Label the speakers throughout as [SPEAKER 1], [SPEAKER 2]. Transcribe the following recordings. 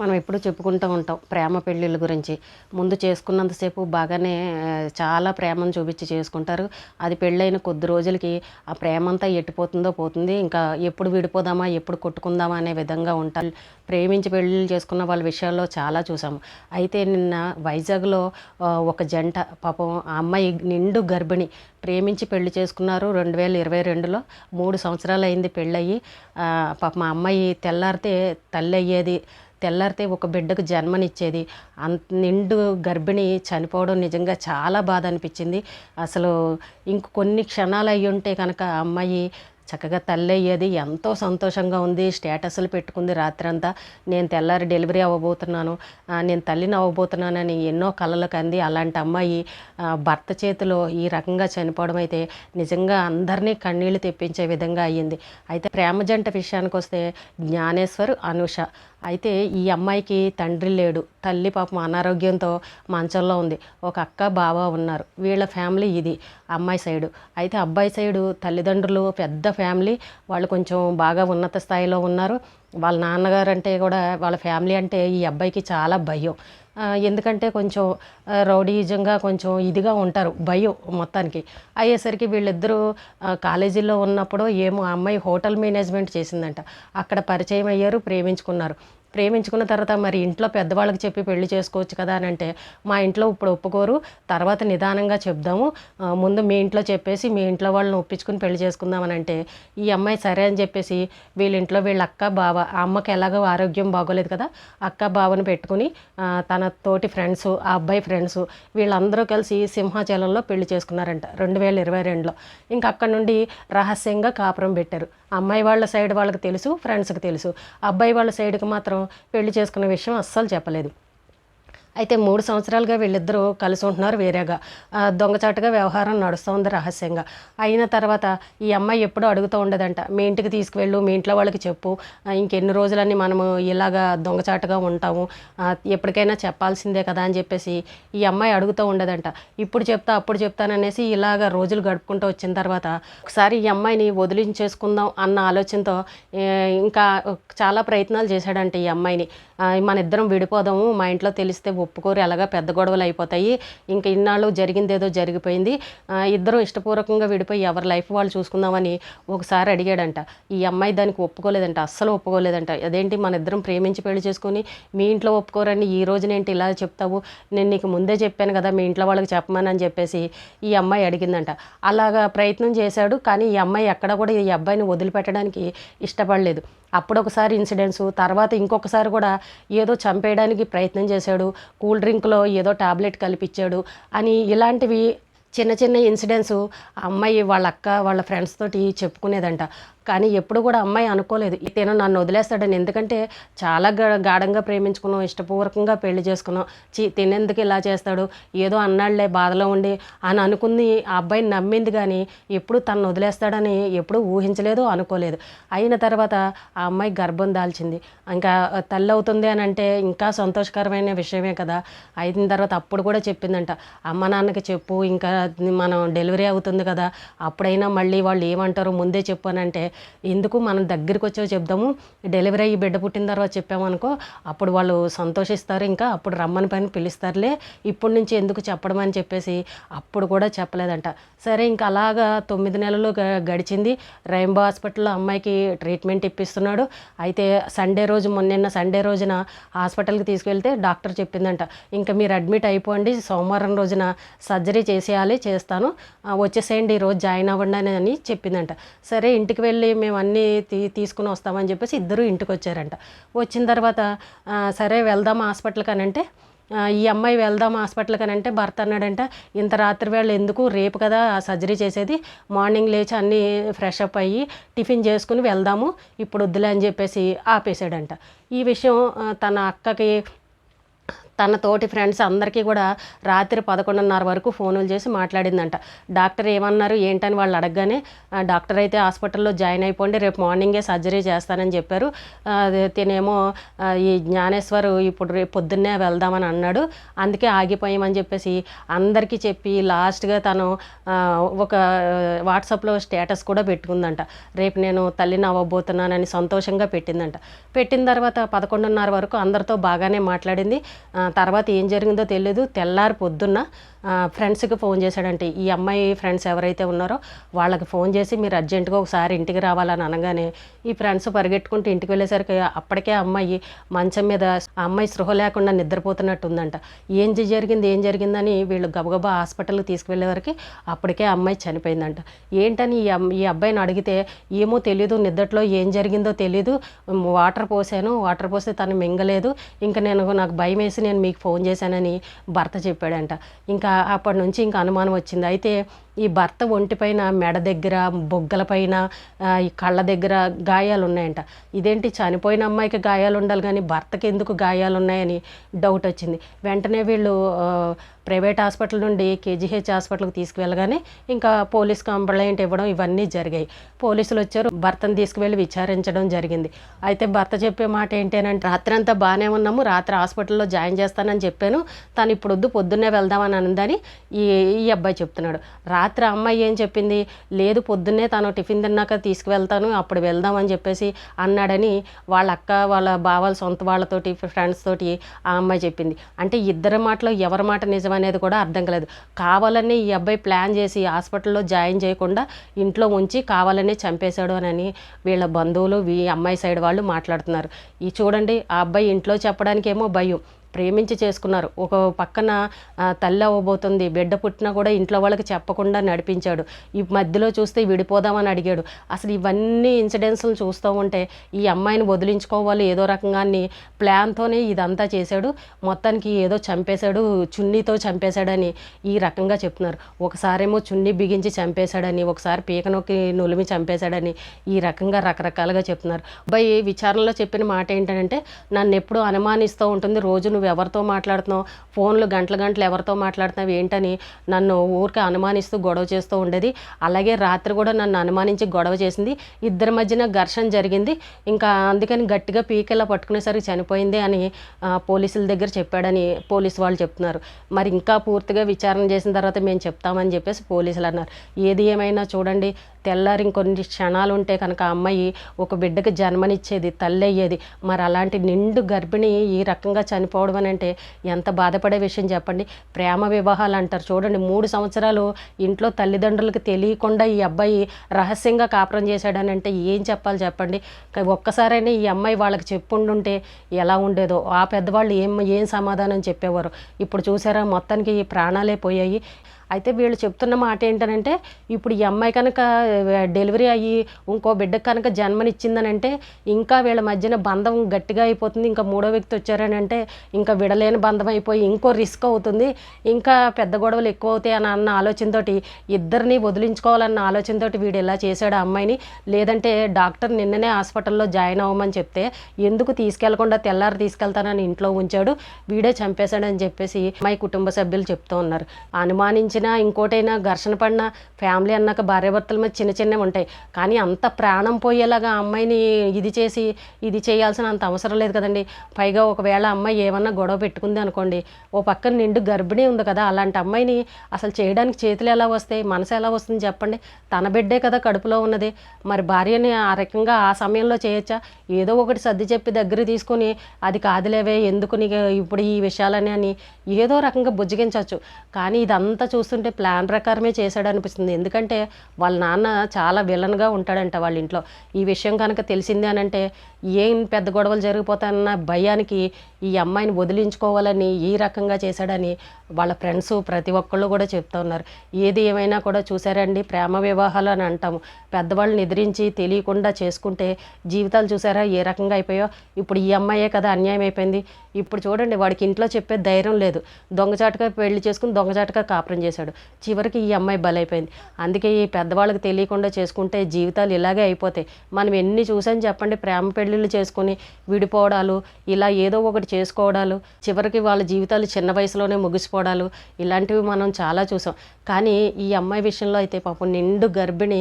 [SPEAKER 1] మనం ఎప్పుడు చెప్పుకుంటూ ఉంటాం ప్రేమ పెళ్ళిళ్ళ గురించి. ముందు చేసుకున్నంతసేపు బాగానే చాలా ప్రేమను చూపించి చేసుకుంటారు. అది పెళ్ళైన కొద్ది రోజులకి ఆ ప్రేమ అంతా ఎట్టిపోతుందో పోతుంది. ఇంకా ఎప్పుడు విడిపోదామా ఎప్పుడు కొట్టుకుందామా అనే విధంగా ఉంటారు. ప్రేమించి పెళ్ళిళ్ళు చేసుకున్న వాళ్ళ విషయాల్లో చాలా చూసాము. అయితే నిన్న వైజాగ్లో ఒక జంట పాపం ఆ అమ్మాయి నిండు గర్భిణి ప్రేమించి పెళ్ళి చేసుకున్నారు రెండు వేల ఇరవై రెండులో. మూడు సంవత్సరాలు అయింది పెళ్ళయ్యి పాప పాపం మా అమ్మాయి తెల్లారితే తల్లి అయ్యేది తెల్లారితే ఒక బిడ్డకు జన్మనిచ్చేది. అంత నిండు గర్భిణి చనిపోవడం నిజంగా చాలా బాధ అనిపించింది. అసలు ఇంక కొన్ని క్షణాలు అయ్యి ఉంటే కనుక అమ్మాయి చక్కగా తల్లి అయ్యేది. ఎంతో సంతోషంగా ఉంది. స్టేటస్లు పెట్టుకుంది రాత్రంతా. నేను తెల్లారి డెలివరీ అవ్వబోతున్నాను. నేను తల్లిని అవ్వబోతున్నానని ఎన్నో కలలు కంది అలాంటి అమ్మాయి భర్త చేతిలో ఈ రకంగా చనిపోవడం అయితే నిజంగా అందరినీ కన్నీళ్ళు తెప్పించే విధంగా అయ్యింది. అయితే ప్రేమ జంట విషయానికి వస్తే జ్ఞానేశ్వర్ అనుష. అయితే ఈ అమ్మాయికి తండ్రి లేడు. తల్లి పాపం అనారోగ్యంతో మంచంలో ఉంది. ఒక అక్క బావ ఉన్నారు. వీళ్ళ ఫ్యామిలీ ఇది అమ్మాయి సైడు. అయితే అబ్బాయి సైడు తల్లిదండ్రులు పెద్ద ఫ్యామిలీ. వాళ్ళు కొంచెం బాగా ఉన్నత స్థాయిలో ఉన్నారు. వాళ్ళ నాన్నగారు అంటే కూడా వాళ్ళ ఫ్యామిలీ అంటే ఈ అబ్బాయికి చాలా భయం. ఎందుకంటే కొంచెం రౌడీజంగా కొంచెం ఇదిగా ఉంటారు భయం మొత్తానికి. అయ్యేసరికి వీళ్ళిద్దరూ కాలేజీలో ఉన్నప్పుడు ఏమో ఆ అమ్మాయి హోటల్ మేనేజ్మెంట్ చేసిందంట. అక్కడ పరిచయం అయ్యారు ప్రేమించుకున్నారు. ప్రేమించుకున్న తర్వాత మరి ఇంట్లో పెద్దవాళ్ళకి చెప్పి పెళ్ళి చేసుకోవచ్చు కదా అని అంటే మా ఇంట్లో ఇప్పుడు ఒప్పుకోరు. తర్వాత నిదానంగా చెప్దాము. ముందు మీ ఇంట్లో చెప్పేసి మీ ఇంట్లో వాళ్ళని ఒప్పించుకుని పెళ్ళి చేసుకుందామని అంటే ఈ అమ్మాయి సరే అని చెప్పేసి వీళ్ళ ఇంట్లో వీళ్ళ అక్క బావ ఆ అమ్మకి ఎలాగో ఆరోగ్యం బాగోలేదు కదా అక్క బావని పెట్టుకుని తన తోటి ఫ్రెండ్స్ ఆ అబ్బాయి ఫ్రెండ్స్ వీళ్ళందరూ కలిసి సింహాచలంలో పెళ్ళి చేసుకున్నారంట రెండు వేల ఇరవై రెండులో. ఇంకా అక్కడ నుండి రహస్యంగా కాపురం పెట్టారు. అమ్మాయి వాళ్ళ సైడ్ వాళ్ళకి తెలుసు ఫ్రెండ్స్కి తెలుసు. అబ్బాయి వాళ్ళ సైడ్కి మాత్రం పెళ్ళి చేసుకున్న విషయం అస్సలు చెప్పలేదు. అయితే మూడు సంవత్సరాలుగా వీళ్ళిద్దరూ కలిసి ఉంటున్నారు వేరేగా. దొంగచాటుగా వ్యవహారం నడుస్తుంది రహస్యంగా. అయిన తర్వాత ఈ అమ్మాయి ఎప్పుడూ అడుగుతూ ఉండదంట. మీ ఇంటికి తీసుకువెళ్ళు మీ ఇంట్లో వాళ్ళకి చెప్పు. ఇంకెన్ని రోజులని మనము ఇలాగా దొంగచాటుగా ఉంటాము. ఎప్పటికైనా చెప్పాల్సిందే కదా అని చెప్పేసి ఈ అమ్మాయి అడుగుతూ ఉండదంట. ఇప్పుడు చెప్తా అప్పుడు చెప్తాననేసి ఇలాగ రోజులు గడుపుకుంటూ వచ్చిన తర్వాత ఒకసారి ఈ అమ్మాయిని వదిలించేసుకుందాం అన్న ఆలోచనతో ఇంకా చాలా ప్రయత్నాలు చేశాడంట ఈ అమ్మాయిని. మన ఇద్దరం విడిపోదాము మా ఇంట్లో తెలిస్తే ఒప్పుకోరు ఎలాగా పెద్ద గొడవలు అయిపోతాయి. ఇంకా ఇన్నాళ్ళు జరిగిందేదో జరిగిపోయింది. ఇద్దరం ఇష్టపూర్వకంగా విడిపోయి ఎవరి లైఫ్ వాళ్ళు చూసుకుందామని ఒకసారి అడిగాడంట. ఈ అమ్మాయి దానికి ఒప్పుకోలేదంట అస్సలు ఒప్పుకోలేదంట. అదేంటి మన ఇద్దరం ప్రేమించి పెళ్ళి చేసుకుని మీ ఇంట్లో ఒప్పుకోరని ఈ రోజునేంటి ఇలా చెప్తావు? నేను నీకు ముందే చెప్పాను కదా మీ ఇంట్లో వాళ్ళకి చెప్పమని అని చెప్పేసి ఈ అమ్మాయి అడిగిందంట. అలాగా ప్రయత్నం చేశాడు కానీ ఈ అమ్మాయి ఎక్కడ కూడా ఈ అబ్బాయిని వదిలిపెట్టడానికి ఇష్టపడలేదు. అప్పుడు ఒకసారి ఇన్సిడెంట్స్ తర్వాత ఇంకొకసారి కూడా ఏదో చంపేయడానికి ప్రయత్నం చేశాడు కూల్ డ్రింక్లో ఏదో టాబ్లెట్ కలిపిచ్చాడు అని ఇలాంటివి చిన్న చిన్న ఇన్సిడెంట్స్ అమ్మాయి వాళ్ళ అక్క వాళ్ళ ఫ్రెండ్స్ తోటి చెప్పుకునేదంట. కానీ ఎప్పుడు కూడా అమ్మాయి అనుకోలేదు ఇతను నన్ను వదిలేస్తాడని. ఎందుకంటే చాలా గా- గాఢంగా ప్రేమించుకున్నాం ఇష్టపూర్వకంగా పెళ్ళి చేసుకున్నాం. చీ తినేందుకు ఇలా చేస్తాడు ఏదో అన్నాళ్ళే బాధలో ఉండి అని అనుకుంది ఆ అబ్బాయిని నమ్మింది కానీ ఎప్పుడు తను వదిలేస్తాడని ఎప్పుడు ఊహించలేదు అనుకోలేదు. అయిన తర్వాత ఆ అమ్మాయి గర్భం దాల్చింది. ఇంకా తల్లి అవుతుంది అని అంటే ఇంకా సంతోషకరమైన విషయమే కదా. అయిన తర్వాత అప్పుడు కూడా చెప్పిందంట అమ్మ నాన్నకి చెప్పు ఇంకా మనం డెలివరీ అవుతుంది కదా. అప్పుడైనా మళ్ళీ వాళ్ళు ఏమంటారో ముందే చెప్పు అని అంటే ఎందుకు మనం దగ్గరికి వచ్చో చెప్దాము. డెలివరీ అయ్యి బిడ్డ పుట్టిన తర్వాత చెప్పామనుకో అప్పుడు వాళ్ళు సంతోషిస్తారు ఇంకా అప్పుడు రమ్మని పని పిలుస్తారులే. ఇప్పటి నుంచి ఎందుకు చెప్పడం అని చెప్పేసి అప్పుడు కూడా చెప్పలేదంట. సరే ఇంకా అలాగా తొమ్మిది నెలలు గ- గడిచింది. రైంబో హాస్పిటల్లో అమ్మాయికి ట్రీట్మెంట్ ఇప్పిస్తున్నాడు. అయితే సండే రోజు మొన్న సండే రోజున హాస్పిటల్కి తీసుకెళ్తే డాక్టర్ చెప్పిందంట. ఇంకా మీరు అడ్మిట్ అయిపోండి సోమవారం రోజున సర్జరీ చేసేయాలి చేస్తాను. వచ్చేసేయండి ఈ రోజు జాయిన్ అవ్వండి అని చెప్పిందంట. సరే ఇంటికి వెళ్ళి మేము అన్నీ తీ తీసుకుని వస్తామని చెప్పేసి ఇద్దరు ఇంటికి వచ్చారంట వచ్చిన తర్వాత సరే వెళ్దాం హాస్పిటల్కి అని అంటే ఈ అమ్మాయి వెళ్దాం హాస్పిటల్కి అని అంటే భర్త అన్నాడంట. ఇంత రాత్రి వేళ ఎందుకు? రేపు కదా ఆ సర్జరీ చేసేది. మార్నింగ్ లేచి అన్నీ ఫ్రెష్ అప్ అయ్యి టిఫిన్ చేసుకుని వెళ్దాము. ఇప్పుడు వద్దులే అని చెప్పేసి ఆపేశాడంట. ఈ విషయం తన అక్కకి తన తోటి ఫ్రెండ్స్ అందరికీ కూడా రాత్రి పదకొండున్నర వరకు ఫోనులు చేసి మాట్లాడిందంట. డాక్టర్ ఏమన్నారు ఏంటని వాళ్ళు అడగగానే డాక్టర్ అయితే హాస్పిటల్లో జాయిన్ అయిపోండి రేపు మార్నింగే సర్జరీ చేస్తానని చెప్పారు. తినేమో ఈ జ్ఞానేశ్వర్ ఇప్పుడు రేపు పొద్దున్నే వెళ్దామని అన్నాడు. అందుకే ఆగిపోయామని చెప్పేసి అందరికీ చెప్పి లాస్ట్గా తను ఒక వాట్సాప్లో స్టేటస్ కూడా పెట్టుకుందంట. రేపు నేను తల్లిని అవ్వబోతున్నానని సంతోషంగా పెట్టిందంట. పెట్టిన తర్వాత పదకొండున్నర వరకు అందరితో బాగానే మాట్లాడింది. తర్వాత ఏం జరిగిందో తెలియదు తెల్లారి పొద్దున్న ఫ్రెండ్స్కి ఫోన్ చేశాడంటే ఈ అమ్మాయి ఫ్రెండ్స్ ఎవరైతే ఉన్నారో వాళ్ళకి ఫోన్ చేసి మీరు అర్జెంటుగా ఒకసారి ఇంటికి రావాలని అనగానే ఈ ఫ్రెండ్స్ పరిగెట్టుకుంటూ ఇంటికి వెళ్ళేసరికి అప్పటికే అమ్మాయి మంచం మీద అమ్మాయి స్పృహ లేకుండా నిద్రపోతున్నట్టు ఉందంట ఏం జరిగింది ఏం జరిగిందని వీళ్ళు గబగబా హాస్పిటల్కి తీసుకువెళ్ళే వరకు అప్పటికే అమ్మాయి చనిపోయిందంట. ఏంటని ఈ ఈ అబ్బాయిని అడిగితే ఏమో తెలీదు నిద్దట్లో ఏం జరిగిందో తెలీదు. వాటర్ పోసాను వాటర్ పోస్తే తను మింగలేదు. ఇంకా నేను నాకు భయం వేసి నేను నేను మీకు ఫోన్ చేశానని భర్త చెప్పాడంట. ఇంకా అప్పటి నుంచి ఇంకా అనుమానం వచ్చింది. అయితే ఈ భర్త ఒంటిపైన మెడ దగ్గర బొగ్గలపైన ఈ కళ్ళ దగ్గర గాయాలు ఉన్నాయంట. ఇదేంటి చనిపోయిన అమ్మాయికి గాయాలు ఉండాలి కానీ భర్తకి ఎందుకు గాయాలు ఉన్నాయని డౌట్ వచ్చింది. వెంటనే వీళ్ళు ప్రైవేట్ హాస్పిటల్ నుండి కేజీహెచ్ హాస్పిటల్కి తీసుకువెళ్ళగానే ఇంకా పోలీస్ కంప్లైంట్ ఇవ్వడం ఇవన్నీ జరిగాయి. పోలీసులు వచ్చారు భర్తను తీసుకువెళ్ళి విచారించడం జరిగింది. అయితే భర్త చెప్పే మాట ఏంటి అని అంటే రాత్రి అంతా బాగానే ఉన్నాము రాత్రి హాస్పిటల్లో జాయిన్ చేస్తానని చెప్పాను. తను ఇప్పుడు వద్దు పొద్దున్నే వెళ్దామని అందని ఈ ఈ అబ్బాయి చెప్తున్నాడు. రాత్రి అమ్మాయి ఏం చెప్పింది? లేదు పొద్దున్నే తను టిఫిన్ తిన్నాక తీసుకువెళ్తాను అప్పుడు వెళ్దామని చెప్పేసి అన్నాడని వాళ్ళ అక్క వాళ్ళ బావాల సొంత వాళ్ళతోటి ఫ్రెండ్స్ తోటి ఆ అమ్మాయి చెప్పింది. అంటే ఇద్దరి మాటలో ఎవరి మాట నిజం అనేది కూడా అర్థం కాలేదు. కావాలని ఈ అబ్బాయి ప్లాన్ చేసి హాస్పిటల్లో జాయిన్ చేయకుండా ఇంట్లో ఉంచి కావాలనే చంపేశాడు అని వీళ్ళ బంధువులు ఈ అమ్మాయి సైడ్ వాళ్ళు మాట్లాడుతున్నారు. ఈ చూడండి ఆ అబ్బాయి ఇంట్లో చెప్పడానికేమో భయం. ప్రేమించి చేసుకున్నారు. ఒక పక్కన తల్లి అవ్వబోతుంది. బిడ్డ పుట్టినా కూడా ఇంట్లో వాళ్ళకి చెప్పకుండా నడిపించాడు. ఈ మధ్యలో చూస్తే విడిపోదామని అడిగాడు. అసలు ఇవన్నీ ఇన్సిడెంట్స్లు చూస్తూ ఉంటే ఈ అమ్మాయిని వదిలించుకోవాలి. ఏదో రకంగా ప్లాన్తోనే ఇదంతా చేశాడు. మొత్తానికి ఏదో చంపేశాడు. చున్నీతో చంపేశాడని ఈ రకంగా చెప్తున్నారు. ఒకసారేమో చున్నీ బిగించి చంపేశాడని ఒకసారి పీకనొక్కి నులిమి చంపేశాడని ఈ రకంగా రకరకాలుగా చెప్తున్నారు. అబ్బాయి విచారణలో చెప్పిన మాట ఏంటంటే నన్ను ఎప్పుడు అనుమానిస్తూ ఉంటుంది. రోజు నువ్వు ఎవరితో మాట్లాడుతున్నావు? ఫోన్లు గంటల గంటలు ఎవరితో మాట్లాడుతున్నావు? ఏంటని నన్ను ఊరికే అనుమానిస్తూ గొడవ చేస్తూ ఉండేది. అలాగే రాత్రి కూడా నన్ను అనుమానించి గొడవ చేసింది. ఇద్దరి మధ్యన ఘర్షణ జరిగింది. ఇంకా అందుకని గట్టిగా పీకెలా పట్టుకునేసరికి చనిపోయింది అని పోలీసుల దగ్గర చెప్పాడని పోలీసు వాళ్ళు చెప్తున్నారు. మరి ఇంకా పూర్తిగా విచారణ చేసిన తర్వాత మేము చెప్తామని చెప్పేసి పోలీసులు అన్నారు. ఏది ఏమైనా చూడండి. తెల్లారి ఇంకొన్ని క్షణాలు ఉంటే కనుక అమ్మాయి ఒక బిడ్డకి జన్మనిచ్చేది తల్లి అయ్యేది మరి అలాంటి నిండు గర్భిణి ఈ రకంగా చనిపోవడం అని అంటే ఎంత బాధపడే విషయం చెప్పండి. ప్రేమ వివాహాలు అంటారు. చూడండి మూడు సంవత్సరాలు ఇంట్లో తల్లిదండ్రులకు తెలియకుండా ఈ అబ్బాయి రహస్యంగా కాపురం చేశాడని అంటే ఏం చెప్పాలి చెప్పండి. ఒక్కసారైనా ఈ అమ్మాయి వాళ్ళకి చెప్పుండుంటే ఎలా ఉండేదో ఆ పెద్దవాళ్ళు ఏం ఏం సమాధానం చెప్పేవారు? ఇప్పుడు చూసారా మొత్తానికి ఈ ప్రాణాలే పోయాయి. అయితే వీళ్ళు చెప్తున్న మాట ఏంటనంటే ఇప్పుడు ఈ అమ్మాయి కనుక డెలివరీ అయ్యి ఇంకో బిడ్డకు కనుక జన్మనిచ్చిందనంటే ఇంకా వీళ్ళ మధ్యన బంధం గట్టిగా అయిపోతుంది ఇంకా మూడో వ్యక్తి వచ్చారని అంటే ఇంకా విడలేని బంధం అయిపోయి ఇంకో రిస్క్ అవుతుంది ఇంకా పెద్ద గొడవలు ఎక్కువ అవుతాయి అని అన్న ఆలోచనతోటి ఇద్దరిని వదిలించుకోవాలన్న ఆలోచనతోటి వీడు ఇలా చేశాడు ఆ అమ్మాయిని. లేదంటే డాక్టర్ నిన్ననే హాస్పిటల్లో జాయిన్ అవ్వమని చెప్తే ఎందుకు తీసుకెళ్ళకుండా తెల్లారి తీసుకెళ్తానని ఇంట్లో ఉంచాడు వీడే చంపేశాడని చెప్పేసి అమ్మాయి కుటుంబ సభ్యులు చెప్తూ ఉన్నారు. అనుమానించిన ఇంకోటైనా ఘర్షణ పడిన ఫ్యామిలీ అన్నాక భార్యాభర్తల మీద చిన్న చిన్నవి ఉంటాయి. కానీ అంత ప్రాణం పోయేలాగా అమ్మాయిని ఇది చేసి ఇది చేయాల్సిన అంత అవసరం లేదు కదండి. పైగా ఒకవేళ అమ్మాయి ఏమన్నా గొడవ పెట్టుకుంది అనుకోండి ఓ పక్కన నిండు గర్భిణీ ఉంది కదా అలాంటి అమ్మాయిని అసలు చేయడానికి చేతులు ఎలా వస్తాయి మనసు ఎలా వస్తుంది చెప్పండి. తన బిడ్డే కదా కడుపులో ఉన్నది. మరి భార్యని ఆ రకంగా ఆ సమయంలో చేయొచ్చా? ఏదో ఒకటి సర్ది చెప్పి దగ్గర తీసుకుని అది కాదులేవే ఎందుకు నీకు ఇప్పుడు ఈ విషయాలని అని ఏదో రకంగా బుజ్జగించవచ్చు. కానీ ఇదంతా చూ చూస్తుంటే ప్లాన్ ప్రకారమే చేశాడు అనిపిస్తుంది ఎందుకంటే వాళ్ళ నాన్న చాలా విలన్గా ఉంటాడంట వాళ్ళ ఇంట్లో. ఈ విషయం కనుక తెలిసింది అని అంటే ఏం పెద్ద గొడవలు జరిగిపోతాయన్న భయానికి ఈ అమ్మాయిని వదిలించుకోవాలని ఈ రకంగా చేశాడని వాళ్ళ ఫ్రెండ్స్ ప్రతి ఒక్కళ్ళు కూడా చెప్తా ఉన్నారు. ఏది ఏమైనా కూడా చూసారండి ప్రేమ వివాహాలు అని అంటాము. పెద్దవాళ్ళని నిద్రించి తెలియకుండా చేసుకుంటే జీవితాలు చూసారా? ఏ రకంగా అయిపోయో? ఇప్పుడు ఈ అమ్మాయే కదా అన్యాయం అయిపోయింది. ఇప్పుడు చూడండి వాడికి ఇంట్లో చెప్పే ధైర్యం లేదు. దొంగచాటుగా పెళ్ళి చేసుకుని దొంగచాటుగా కాపురం చేశాడు. చివరికి ఈ అమ్మాయి బలైపోయింది. అందుకే ఈ పెద్దవాళ్ళకి తెలియకుండా చేసుకుంటే జీవితాలు ఇలాగే అయిపోతాయి. మనం ఎన్ని చూసాం చెప్పండి? ప్రేమ పెళ్ళిళ్ళు చేసుకుని విడిపోవడాలు ఇలా ఏదో ఒకటి చేసుకోవడాలు చివరికి వాళ్ళ జీవితాలు చిన్న వయసులోనే ముగిసిపోవడాలు ఇలాంటివి మనం చాలా చూసాం. కానీ ఈ అమ్మాయి విషయంలో అయితే పాపం నిండు గర్భిణి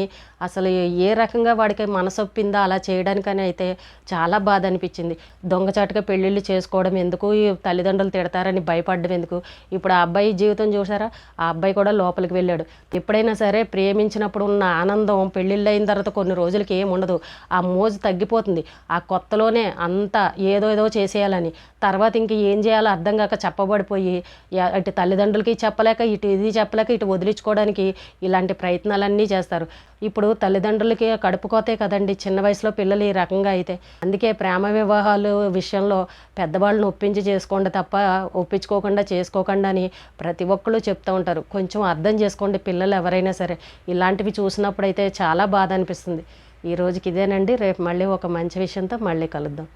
[SPEAKER 1] అసలు ఏ రకంగా వాడికి మనసొప్పిందో అలా చేయడానికని అయితే చాలా బాధ అనిపించింది. దొంగచాటుగా పెళ్ళిళ్ళు చేసుకోవడం ఎందుకు? తల్లిదండ్రులు తిడతారని భయపడడం ఎందుకు? ఇప్పుడు ఆ అబ్బాయి జీవితం చూసారా ఆ అబ్బాయి కూడా లోపలికి వెళ్ళాడు. ఎప్పుడైనా సరే ప్రేమించినప్పుడు ఉన్న ఆనందం పెళ్ళిళ్ళు అయిన తర్వాత కొన్ని రోజులకి ఏం ఉండదు ఆ మోజు తగ్గిపోతుంది. ఆ కొత్తలోనే అంతా ఏదో ఏదో చేసేయాలని. తర్వాత ఇంక ఏం చేయాలో అర్థం కాక చెప్పబడిపోయి అటు తల్లిదండ్రులకి చెప్పలేక ఇటు ఇది చెప్పలేక ఇటు వదిలించుకోవడానికి ఇలాంటి ప్రయత్నాలన్నీ చేస్తారు. ఇప్పుడు తల్లిదండ్రులకి కడుపుకోతే కదండి చిన్న వయసులో పిల్లలు ఈ రకంగా అయితే. అందుకే ప్రేమ వివాహాలు విషయంలో పెద్దవాళ్ళని ఒప్పించి చేసుకోండి తప్ప ఒప్పించుకోకుండా చేసుకోకుండా అని ప్రతి ఒక్కళ్ళు చెప్తూ ఉంటారు. కొంచెం అర్థం చేసుకోండి పిల్లలు ఎవరైనా సరే. ఇలాంటివి చూసినప్పుడు అయితే చాలా బాధ అనిపిస్తుంది. ఈ రోజుకి ఇదేనండి. రేపు మళ్ళీ ఒక మంచి విషయంతో మళ్ళీ కలుద్దాం.